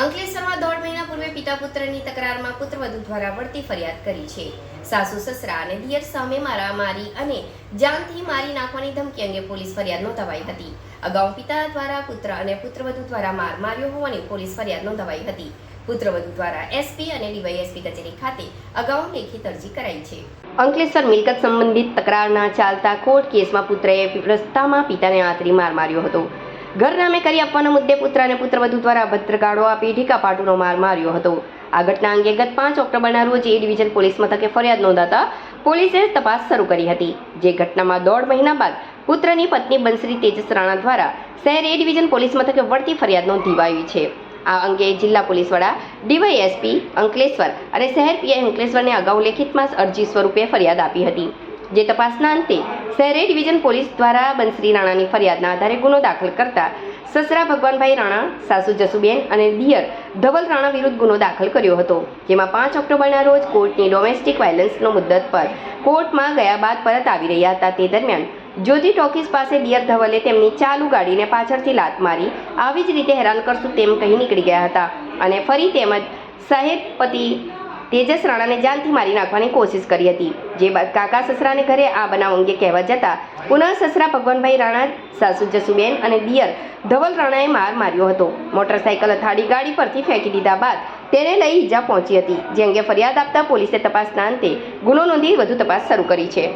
અંકલેશ્વરમાં દોઢ મહિના પૂર્વે પિતા પુત્રની તકરારમાં પુત્રવધુ દ્વારા વળતી ફરિયાદ કરી છે. સાસુ, સસરા અને દિયર સામે મારા મારી અને જાનથી મારી નાખવાની ધમકી અંગે પોલીસ ફરિયાદ નોંધાવાઈ હતી. અગાઉ પિતા દ્વારા પુત્ર અને પુત્રવધુ દ્વારા માર માર્યો હોવાની પોલીસ ફરિયાદ નોંધાવાઈ હતી. પુત્રવધુ દ્વારા એસપી અને ડીવાયએસપી કચેરી ખાતે અગાઉ લેખિત અરજી કરાઈ છે. અંકલેશ્વર મિલકત સંબંધિત તકરારના ચાલતા કોર્ટ કેસમાં પુત્રએ રસ્તામાં પિતાને આતરી માર માર્યો હતો. ઘર નામે કરી આપવાના મુદ્દે પુત્ર અને પુત્રવધુ દ્વારા ભદ્રગાળો આપી ઢીકાપાટુનો માર માર્યો હતો. આ ઘટના અંગે ગત પાંચ ઓક્ટોબરના રોજ એ ડિવિઝન પોલીસ મથકે ફરિયાદ નોંધાતા પોલીસે તપાસ શરૂ કરી હતી. જે ઘટનામાં દોઢ મહિના બાદ પુત્રની પત્ની બંસરી તેજસ રાણા દ્વારા શહેર એ ડિવિઝન પોલીસ મથકે વળતી ફરિયાદ નોંધાવી છે. આ અંગે જિલ્લા પોલીસ વડા ડીવાયએસપી અંકલેશ્વર અને શહેર પીઆઈ અંકલેશ્વરને અગાઉ લેખિતમાં અરજી સ્વરૂપે ફરિયાદ આપી હતી. જે તપાસના અંતે શહેરી ડિવિઝન પોલીસ દ્વારા બંસરી રાણાની ફરિયાદના આધારે ગુનો દાખલ કરતા સસરા ભગવાનભાઈ રાણા, સાસુ જસુબેન અને દિયર ધવલ રાણા વિરુદ્ધ ગુનો દાખલ કર્યો હતો, જેમાં પાંચ ઓક્ટોબરના રોજ કોર્ટની ડોમેસ્ટિક વાયલન્સનો મુદ્દત પર કોર્ટમાં ગયા બાદ પરત આવી રહ્યા હતા. તે દરમિયાન જ્યોતિ ટોકીસ પાસે દિયર ધવલે તેમની ચાલુ ગાડીને પાછળથી લાત મારી, આવી જ રીતે હેરાન કરશું તેમ કહી નીકળી ગયા હતા અને ફરી તેમજ સાહેબ પતિ તેજસ રાણાને જાનથી મારી નાખવાની કોશિશ કરી હતી. જે બાદ કાકા સસરાને ઘરે આ બનાવ અંગે કહેવા જતા પુનઃ સસરા ભગવાનભાઈ રાણા, સાસુ જસુબેન અને દિયર ધવલ રાણાએ માર માર્યો હતો. મોટરસાયકલ અથાડી ગાડી પરથી ફેંકી દીધા બાદ તેને લઈ ઈજા પહોંચી હતી. જે અંગે ફરિયાદ આપતા પોલીસે તપાસના અંતે ગુનો નોંધી વધુ તપાસ શરૂ કરી છે.